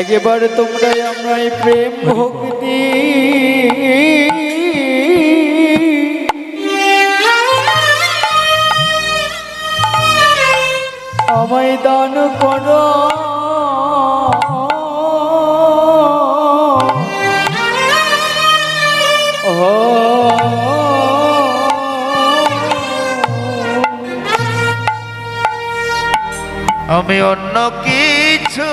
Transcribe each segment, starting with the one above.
একবার তোমরা আমরাই প্রেম ভক্তি। আমায় দান করো। আমি অন্য কিছু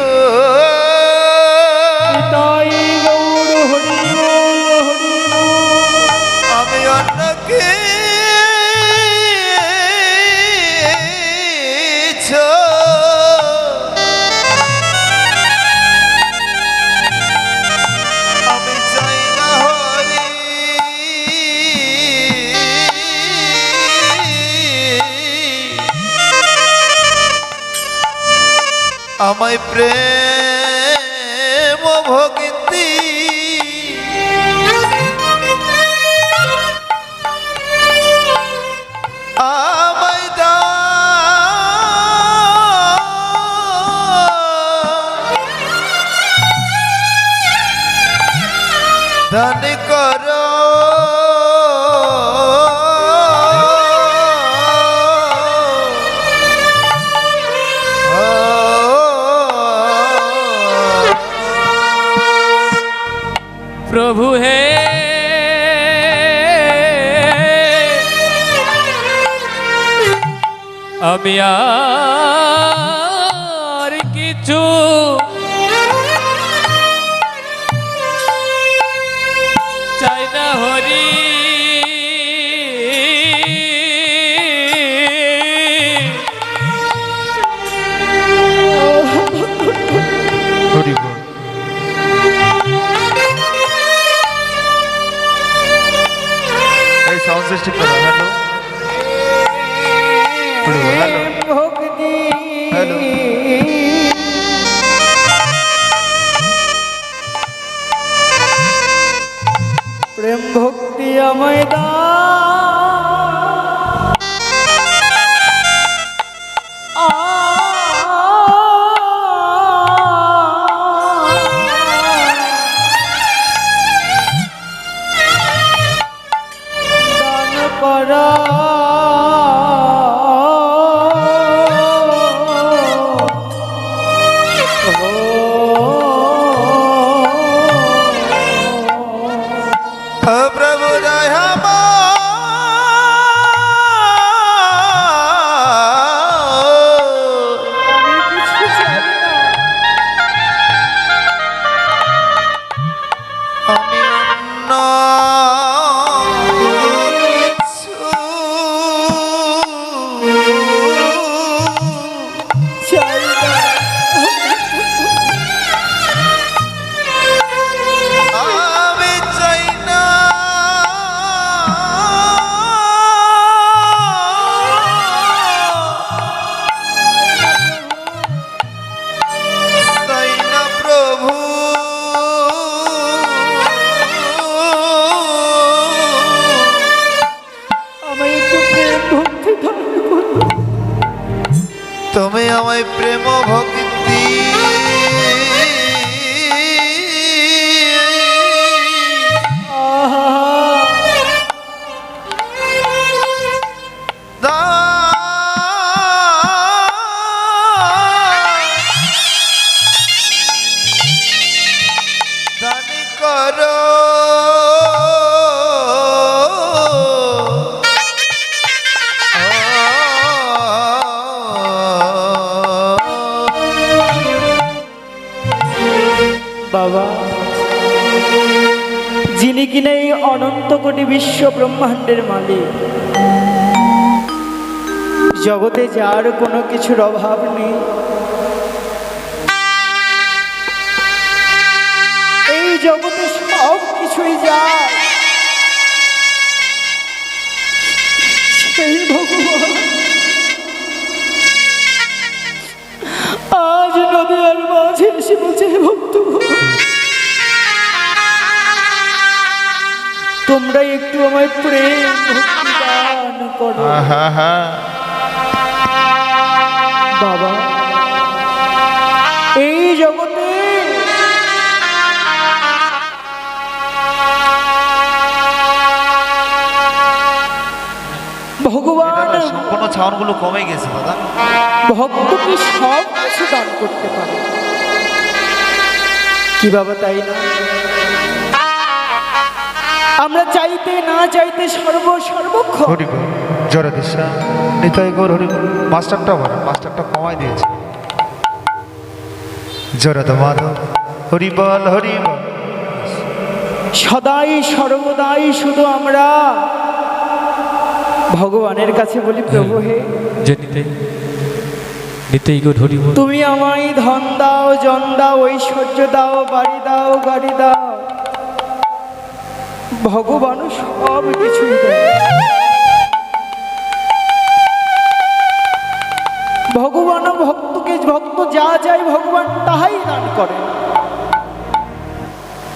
আমায় প্রেম আমি আর কিছু চাই না হরি। তুমি আমায় প্রেম ভক্তি বিশ্ব ব্রহ্মাণ্ডের মালিক। জগতে যার কোনো কিছুর অভাব নেই। এই জগতে সব কিছুই যায়। সেই ভগবান। আজ নদীর মাঝে সে বলছে ভক্ত তোমরা একটু আমায় প্রেম দান করো। বাবা এই জগতে ভগবান সম্পূর্ণ ছাউনগুলো কমে গেছে দাদা। ভক্তকে সব কিছু দান করতে পারে। কি বাবা তাই না? চাইতে না চাইতে সর্ব সর্বক্ষণ হরি গো জোরে দিশা নিতাই গোর হরি গো মাস্টারটা বলো মাস্টারটা কমাই দিয়েছে। জোরে তো মাধব। হরি বল হরি বল। সদাই সর্বদাই শুধু আমরা। ভগবানের কাছে বলি প্রভু হে। যে নিতে নিতেই গো ধরি বল। তুমি আমায় ধন দাও জন দাও ঐশ্বর্য দাও বাড়ি দাও গাড়ি দাও। ভগবান সব কিছুই ভগবান ভক্তকে, ভক্ত যা চাই ভগবান তাহাই দান করে।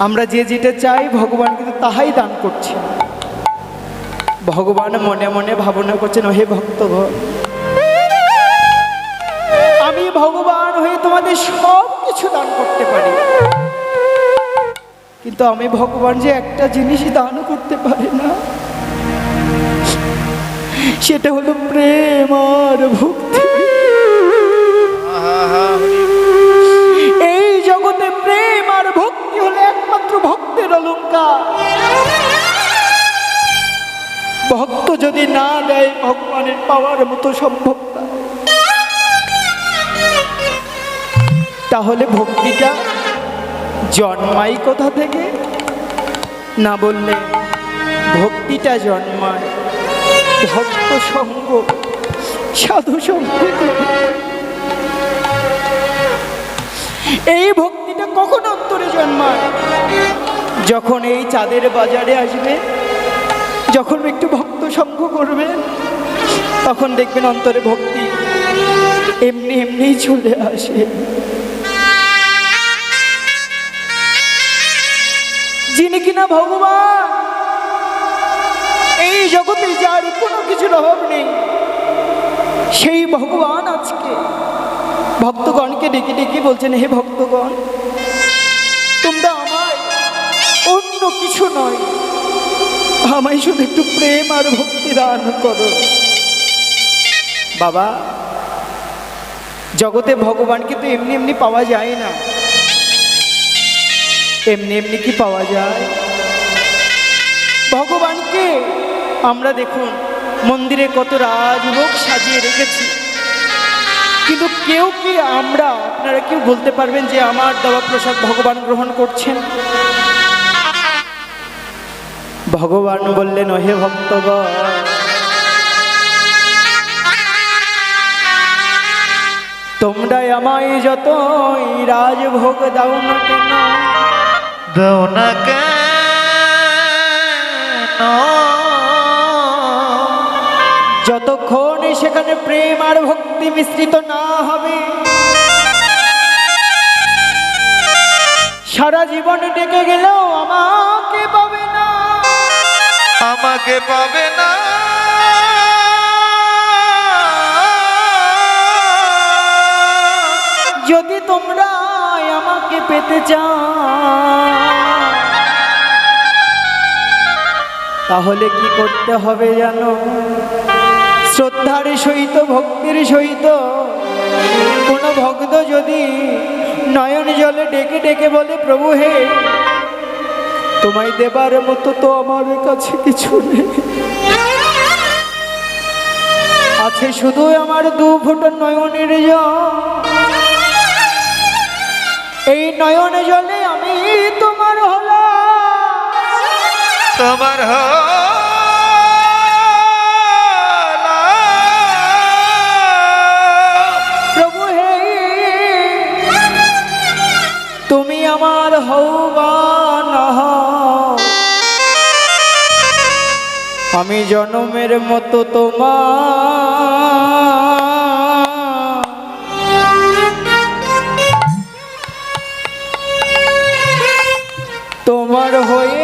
আমরা যে যেটা চাই ভগবান কিন্তু তাহাই দান করছে। ভগবান মনে মনে ভাবনা করছেন হে ভক্তগণ আমি ভগবান হয়ে তোমাদের সব কিছু দান করতে পারি। কিন্তু আমি ভগবান যে একটা জিনিসই দান করতে পারি না, সেটা হলো প্রেম আর ভক্তি। এই জগতে প্রেম আর ভক্তি হলো একমাত্র ভক্তের অলঙ্কার। ভক্ত যদি না দেয়, ভগবানের পাওয়ার মতো সম্ভব তাহলে ভক্তিটা জন্মাই কোথা থেকে? না বললে ভক্তিটা জন্মায়। ভক্ত সঙ্গ সাধু সঙ্গ এই ভক্তিটা কখন অন্তরে জন্মায়? যখন এই চাঁদের বাজারে আসবে, যখন একটু ভক্ত সঙ্গ করবে, তখন দেখবেন অন্তরে ভক্তি এমনি এমনিই চলে আসে। ভগবান। এই জগতে যার কোনো কিছুর অভাব নেই, সেই ভগবান আজকে ভক্তগণকে ডেকে ডেকে বলছেন, হে ভক্তগণ, তোমরা আমায় অন্য কিছু নয়, আমায় শুধু একটু প্রেম আর ভক্তি দান করো। বাবা, জগতে ভগবানকে তো এমনি এমনি পাওয়া যায় না। এমনি এমনি কি পাওয়া যায়? ভগবানকে আমরা দেখুন, মন্দিরে কত রাজভোগ সাজিয়ে রেখেছি। কিন্তু কেউ কি আমরা, আপনারা কেউ বলতে পারবেন যে আমার দেওয়া প্রসাদ ভগবান গ্রহণ করছেন? ভগবান বললেন হে ভক্তগণ তোমরা আমায় যতই রাজভোগ দাও না কেন, দাও না কেন যতক্ষণ সেখানে প্রেম আর ভক্তি মিশ্রিত না হবে সারা জীবন ডেকে গেলেও আমাকে পাবে না। আমাকে পাবে না। যদি তোমরা আমাকে পেতে চাও তাহলে কি করতে হবে জানো? শ্রদ্ধার সহিত, ভক্তির সহিত কোনো ভক্ত যদি নয়ন জলে ডেকে ডেকে বলে, প্রভু হে, তোমায় দেবার মতো তো আমার কাছে কিছু নেই। আছে শুধু আমার দু ফুটো নয়নের জল। এই নয়ন জলে তোমার হ প্রভু হে তুমি আমার হও। আমি জনমের মতো তোমার। তোমার হয়ে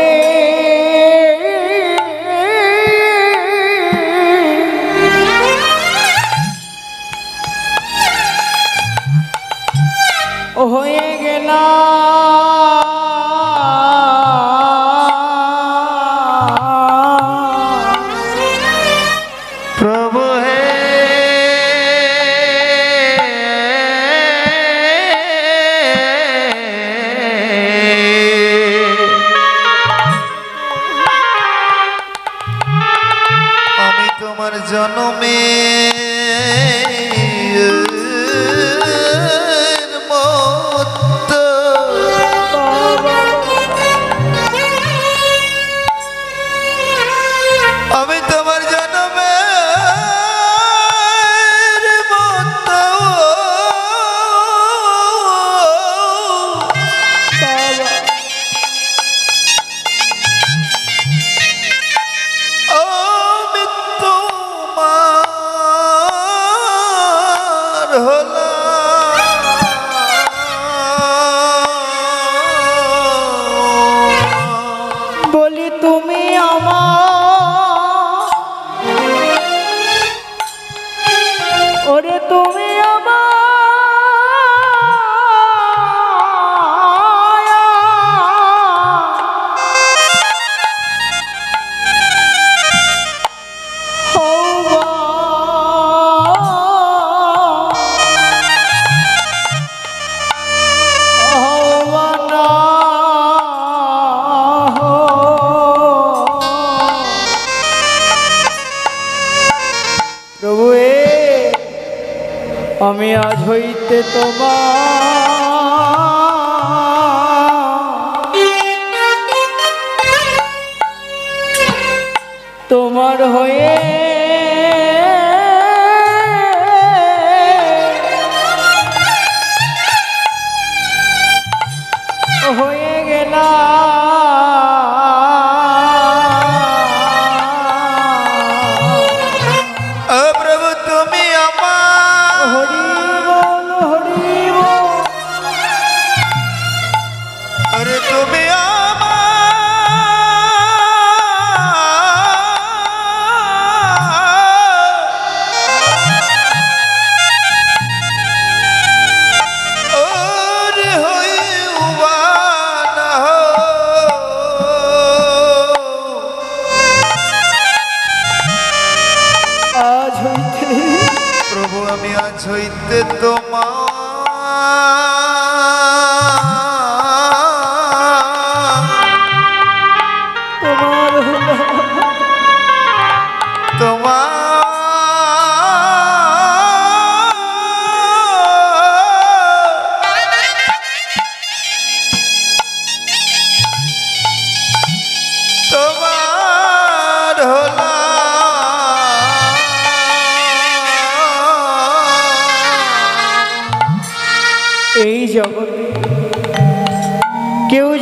হয়ে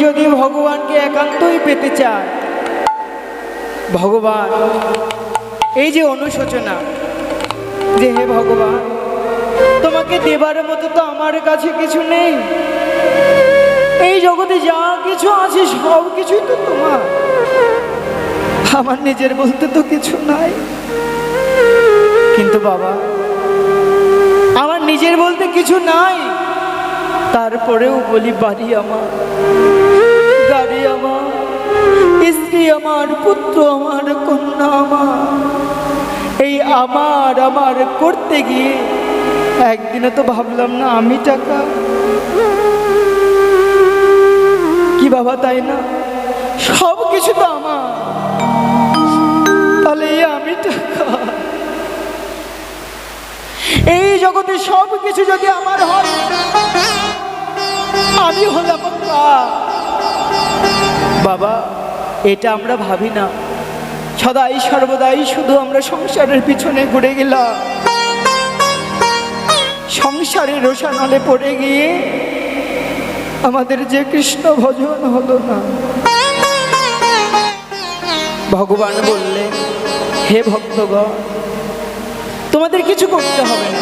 যদি ভগবানকে একান্তই পেতে চায়, ভগবান, এই যে অনুশোচনা যে হে ভগবান, তোমাকে দেবার মতো তো আমার কাছে কিছু নেই। এই জগতে যা কিছু আছে সব কিছুই তো তোমার। আমার নিজের বলতে তো কিছু নাই। কিন্তু বাবা, আমার নিজের বলতে কিছু নাই। তারপরেও বলি, বাড়ি আমার। গাড়ি আমার, স্ত্রী আমার, পুত্র আমার, কন্যা আমার। এই আমার আমার করতে গিয়ে একদিনে তো ভাবলাম, না, আমি টাকা। কি বাবা, তাই না? সব কিছু তো আমার। তাহলে এই আমি টাকা। এই জগতে সব কিছু যদি আমার হয়, আমি হলাম। বাবা, এটা আমরা ভাবি না। সদাই সর্বদাই শুধু আমরা সংসারের পিছনে ঘুরে গেলাম। সংসারের রোষানলে পড়ে গিয়ে আমাদের যে কৃষ্ণ ভজন হলো না। ভগবান বললেন, হে ভক্তগণ, তোমাদের কিছু করতে হবে না।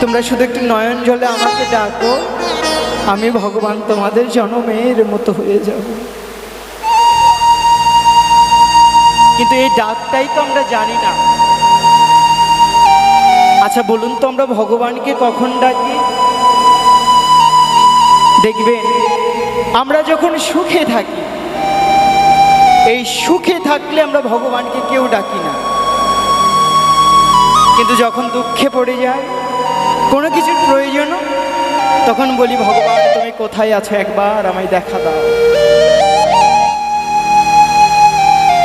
তোমরা শুধু একটু নয়ন জলে আমাকে ডাকো। আমি ভগবান তোমাদের জনমের মতো হয়ে যাব। কিন্তু এই ডাকটাই তো আমরা জানি না। আচ্ছা বলুন তো আমরা ভগবানকে কখন ডাকি? দেখবেন, আমরা যখন সুখে থাকি, এই সুখে থাকলে আমরা ভগবানকে কেউ ডাকি না। কিন্তু যখন দুঃখে পড়ে যায় কোনো কিছুর প্রয়োজন তখন বলি, ভগবান, তুমি কোথায় আছো? একবার আমায় দেখা দাও।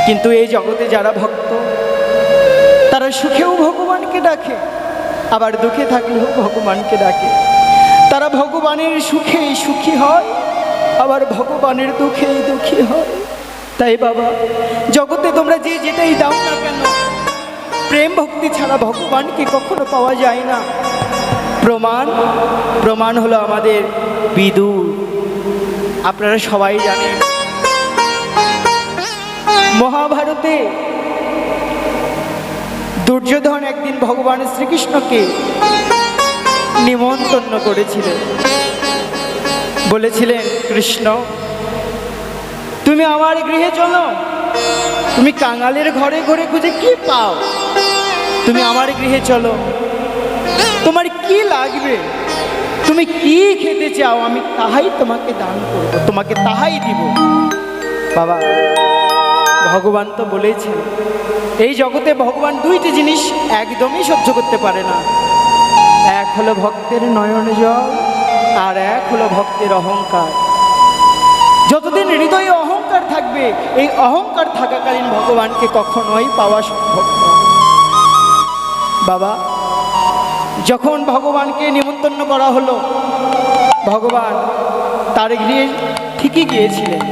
কিন্তু এই জগতে যারা ভক্ত, তারা সুখেও ভগবানকে ডাকে, আবার দুঃখে থাকলেও ভগবানকে ডাকে। তারা ভগবানের সুখেই সুখী হয়, আবার ভগবানের দুঃখেই দুঃখী হয়। তাই বাবা, জগতে তোমরা যে যেটাই দাও না কেন, প্রেম ভক্তি ছাড়া ভগবানকে কখনো পাওয়া যায় না। প্রমাণ প্রমাণ হলো আমাদের বিদুর। আপনারা সবাই জানেন। মহাভারতে দুর্যোধন একদিন ভগবান শ্রীকৃষ্ণকে নিমন্ত্রণ করেছিলেন। বলেছিলেন, কৃষ্ণ, তুমি আমার গৃহে চলো। তুমি কাঙালের ঘরে ঘরে খুঁজে কি পাও? তুমি আমার গৃহে চলো। তোমার কি লাগবে? তুমি কি খেতে চাও? আমি তাহাই তোমাকে দান করব, তোমাকে তাহাই দিব। বাবা, ভগবান তো বলেছেন, এই জগতে ভগবান দুইটি জিনিস একদমই সহ্য করতে পারে না। এক হলো ভক্তের নয়ন জল, আর এক হলো ভক্তের অহংকার। যতদিন হৃদয়ে অহংকার থাকবে, এই অহংকার থাকাকালীন ভগবানকে কখনোই পাওয়া সম্ভব বাবা যখন ভগবানকে নিমন্ত্রণ করা হলো, ভগবান তার গৃহে ঠিকই গিয়েছিলেন।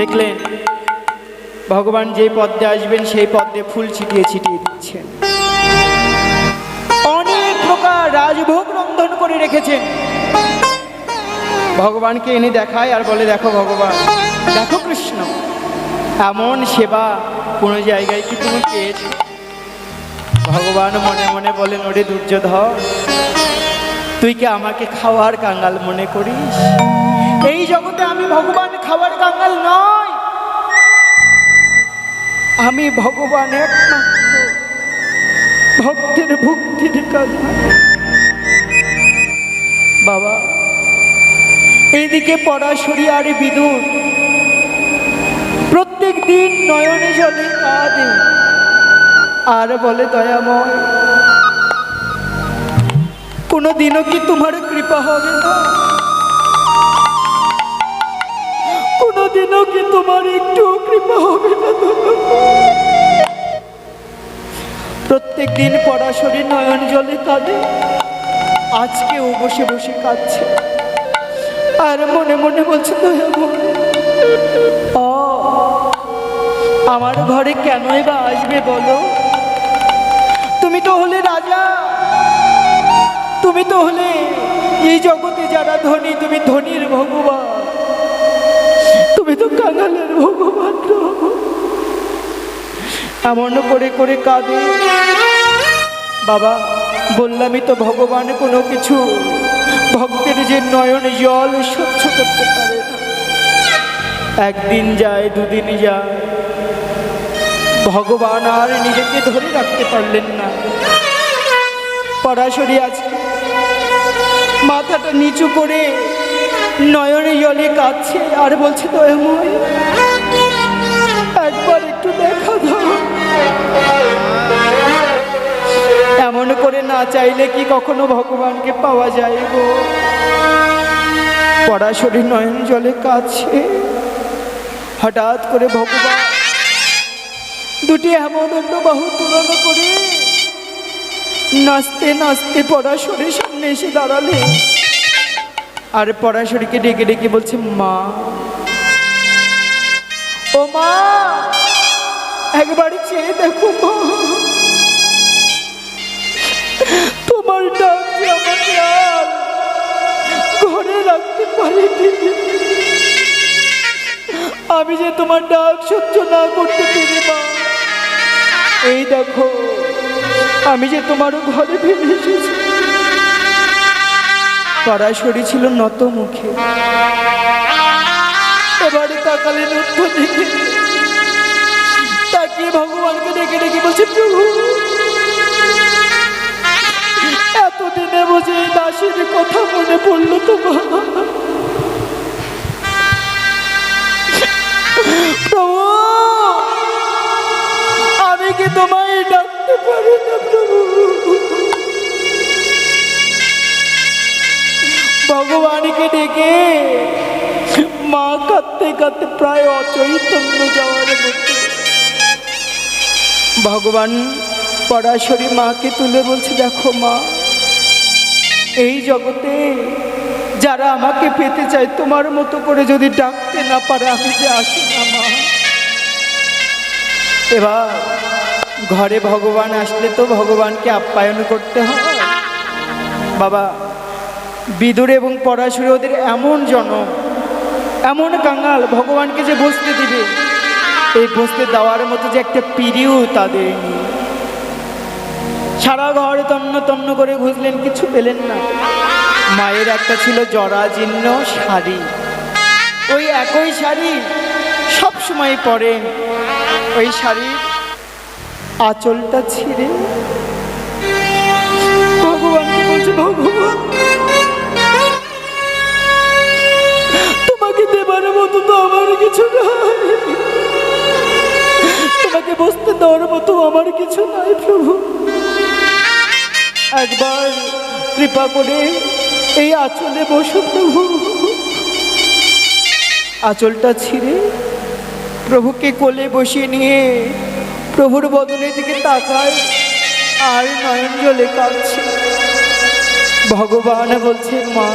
দেখলেন ভগবান যে পদ্মে আসবেন, সেই পদ্মে ফুল ছিটিয়ে ছিটিয়ে দিচ্ছেন। অনেক প্রকার রাজভোগ রন্ধন করে রেখেছেন। ভগবানকে এনে দেখায় আর বলে, দেখো ভগবান, দেখো কৃষ্ণ, এমন সেবা কোনো জায়গায় কি তুমি পেয়েছ? ভগবান মনে মনে বলেন ওরে দুর্যোধন তুই কি আমাকে খাওয়ার কাঙ্গাল মনে করিস? এই জগতে আমি ভগবান খাওয়ার কাঙ্গাল নয় আমি ভগবান ভক্তের, ভক্তির কাঙ্গাল বাবা, এইদিকে পড়াশরি আর বিদুর। প্রত্যেক দিন নয়নে জলে কাঁদে। আর বলে দয়াময় কোনো দিনও কি তোমার কৃপা হবে না? কোনো দিনও কি তোমার একটু কৃপা হবে না প্রত্যেক দিন পড়াশরি নয়ন জলে কাঁদে আজকেও বসে বসে কাঁদছে। আর মনে মনে বলছে দয়াময় ও আমার ঘরে কেনই বা আসবে বলো? তো হলে রাজা। তুমি তো হলে এই জগতে যারা ধনী, তুমি ধনীর ভগবান। তুমি তো কাঙালের ভগবান এমন করে করে কাঁদে। বাবা, বললামই তো ভগবান কোনো কিছু। ভক্তের যে নয়ন জল সহ্য করতে পারে একদিন যায়, দুদিন যায়। ভগবান আর নিজেকে ধরে রাখতে পারলেন না। পড়াশরি আজকে মাথাটা নিচু করে নয়নে জলে কাঁদছে আর বলছে দয়াময় একবার একটু দেখা দাও এমন করে না চাইলে কি কখনো ভগবানকে পাওয়া যায় গো? পড়াশরি নয়ন জলে কাছে হঠাৎ করে ভগবান দুটি এমন অন্য বাহু তুলনা করে নাচতে নাচতে পড়াশরির সামনে এসে দাঁড়ালে। আর পড়াশরিকে ডেকে ডেকে বলছে, মা। ও মা, একবার চেয়ে দেখো মা। তোমার ডাক আর ঘরে রাখতে পারিনি। আমি যে তোমার ডাক সহ্য না করতে পেরে মা। এই দেখো আমি যে তোমারও ঘরে ফিরে এসেছি পরাশরি ছিল নত মুখে। এবারে তাকালেন উত্তর দিকে তাকিয়ে ভগবানকে ডেকে ডেকে বলছে, প্রভু, এতদিনে বুঝে এই দাসের কথা মনে পড়ল তোমার। প্রভু, আমি কি ডাকতে ভগবানকে ডেকে মা কাঁদতে কাঁদতে প্রায় অচৈতন্য যাওয়ার ভগবান পরাশরী মাকে তুলে বলছে, দেখো মা, এই জগতে যারা আমাকে পেতে চায়, তোমার মতো করে যদি ডাকতে না পারে, আমি যে আসি না মা। এবার ঘরে ভগবান আসলে তো ভগবানকে আপ্যায়ন করতে হয়। বাবা, বিদুর এবং পরাশুরে ওদের এমন জনম, এমন কাঙাল, ভগবানকে যে বসতে দিবে, এই বসতে দেওয়ার মতো যে একটা পিড়িও তাদের সারা ঘর তন্ন তন্ন করে খুঁজলেন কিছু পেলেন না। মায়ের একটা ছিল জরাজীর্ণ শাড়ি। ওই একই শাড়ি সব সময় পরেন। ওই শাড়ির আঁচলটা ছিঁড়ে। ভগবানকে বলছে, ভগবান? তোমাকে দেবার মতো তো আমার কিছু নাই। তোমাকে বসতে দেওয়ার মতো আমার কিছু নাই, প্রভু। একবার কৃপা করে এই আঁচলে বসো, প্রভু। আঁচলটা ছিঁড়ে প্রভুকে কোলে বসিয়ে নিয়ে প্রভুর বদনের দিকে তাকায়, আর নয়ন জলে কাঁদছে। ভগবান বলছে, মা,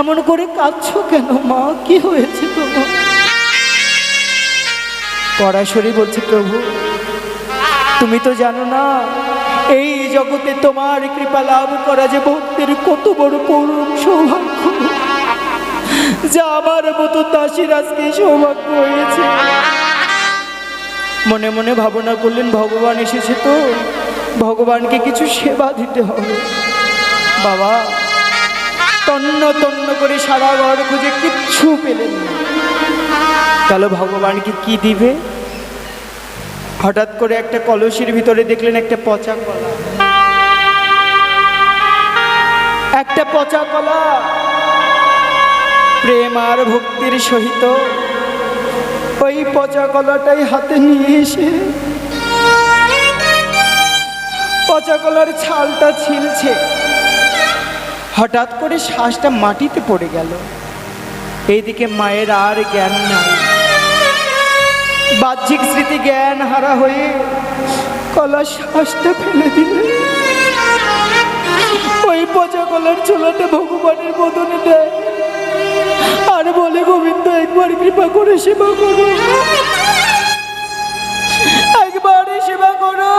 এমন করে কাঁদছো কেন? মা, কি হয়েছে তোমার? পরাশরী বলছে, প্রভু, তুমি তো জানো না, এই জগতে তোমার কৃপা লাভ করা যে ভক্তের কত বড় পরম সৌভাগ্য। যা আমার মতো দাসীর আজকে সৌভাগ্য হয়েছে। মনে মনে ভাবনা করলেন, ভগবান এসেছে তো। ভগবানকে কিছু সেবা দিতে হবে। বাবা, তন্ন তন্ন করে সারা ঘর খুঁজে কিচ্ছু পেলেন তাহলে ভগবানকে কি দিবে? হঠাৎ করে একটা কলসির ভিতরে দেখলেন একটা পচা কলা। একটা পচা কলা। প্রেম আর ভক্তির সহিত ওই পচা কলাটাই হাতে নিয়ে এসে পচা কলার ছালটা ছিলছে। হঠাৎ করে শ্বাসটা মাটিতে পড়ে গেল। এইদিকে মায়ের আর জ্ঞান নাই। বাহ্যিক স্মৃতি জ্ঞান হারা হয়ে কলা শ্বাসটা ফেলে দিলে। ওই পচা কলার ছোলাটা ভগবানের বদনে দেয়। আর বলে গোবিন্দ, একবার কৃপা করে সেবা করো। একবার সেবা করো।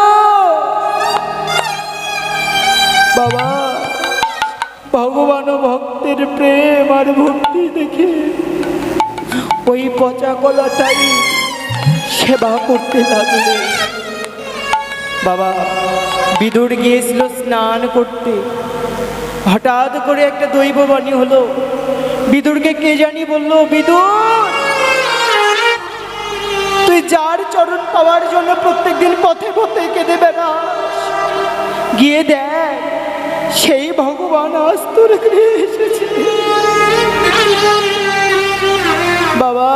বাবা, ভগবান ভক্তের প্রেম আর ভক্তি দেখে ওই পচা কলাটাই সেবা করতে লাগলে। বাবা, বিদুর গিয়েছিল স্নান করতে। হঠাৎ করে একটা দৈববাণী হলো বিদুরকে কে জানি বলল, বিদুর, তুই যার চরণ পাওয়ার জন্য প্রত্যেকদিন পথে পথে কেঁদে বেড়াস। গিয়ে দেখ, সেই ভগবান আজ তোর এসেছে। বাবা,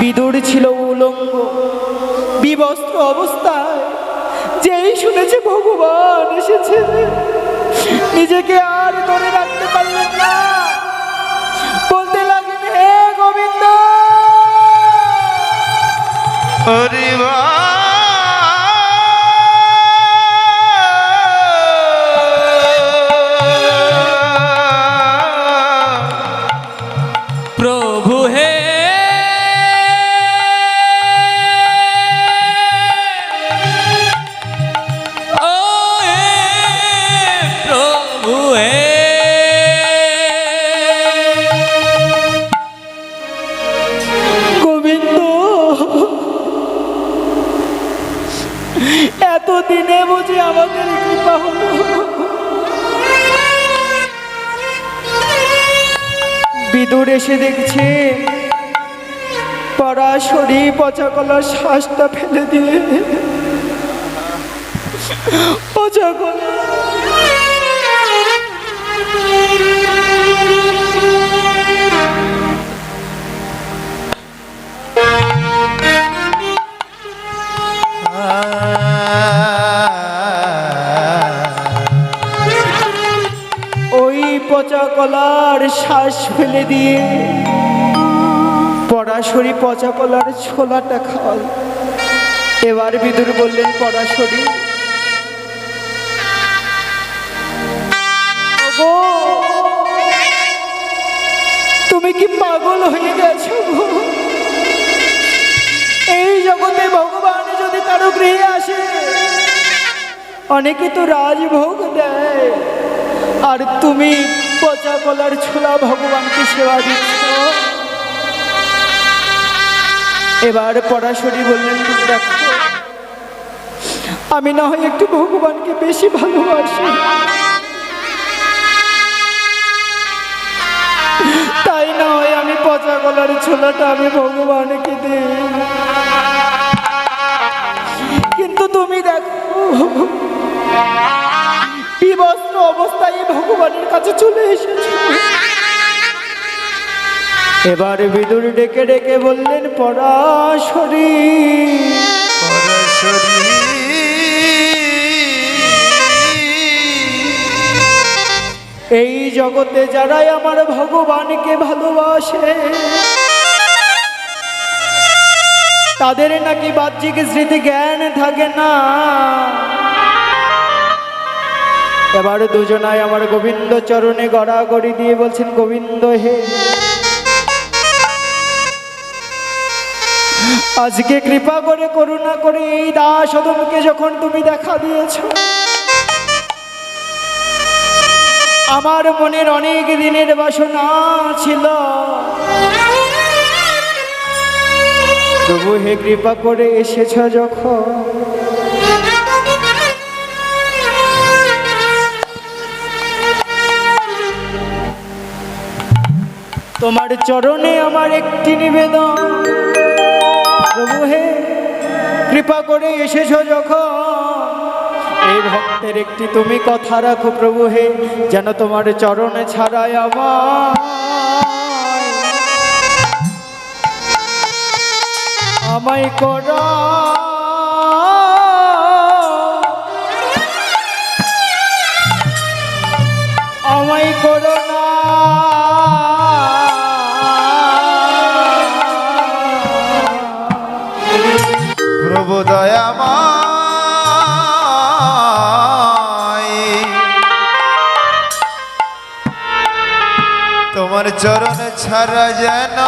বিদুর ছিল উলঙ্গ, বিবস্ত্র অবস্থায়। যেই শুনেছে ভগবান এসেছে, নিজেকে আর ধরে রাখতে পারলেন না। পচা কলার শ্বাসটা ফেলে দিয়ে। পচা কলা ওই পচা কলার শ্বাস ফেলে দিয়ে পরাশরি পচা কলার ছোলাটা খাওয়াল। এবার বিদুর বললেন পরাশরি তুমি কি পাগল হয়ে গেছো এই জগতে ভগবান যদি কারও গৃহে আসে, অনেকে তো রাজভোগ দেয়। আর তুমি পচা কলার ছোলা ভগবানকে সেবা দিচ্ছ। এবার পড়াশড়ি বললেন আমি না হয় একটু ভগবানকে বেশি ভালোবাসি। তাই না হয় আমি পচা গলার ছোলাটা আমি ভগবানকে দিই। কিন্তু তুমি দেখো, বিবস্ত্র অবস্থায় ভগবানের কাছে চলে এসেছে। এবার বিদুর ডেকে ডেকে বললেন, পরাশরী। এই জগতে যারাই আমার ভগবানকে ভালোবাসে, তাদের নাকি বাহ্যিক স্মৃতি জ্ঞান থাকে না। এবার দুজনায় আমার গোবিন্দ চরণে গড়াগড়ি দিয়ে বলছেন, গোবিন্দ হে আজকে কৃপা করে, করুণা করে এই দাস অদমকে যখন তুমি দেখা দিয়েছ, আমার মনের অনেক দিনের বাসনা ছিল। তবু হে কৃপা করে এসেছ যখন। তোমার চরণে আমার একটি নিবেদন। প্রভু হে, কৃপা করে এসেছ যখন। এই ভক্তের একটি তুমি কথা রাখো প্রভু হে, যেন তোমার চরণে ছাড়াই আমার আমায় করা। আমায় করো না। দয়াময়। তোমার চরণ ছাড়া যেন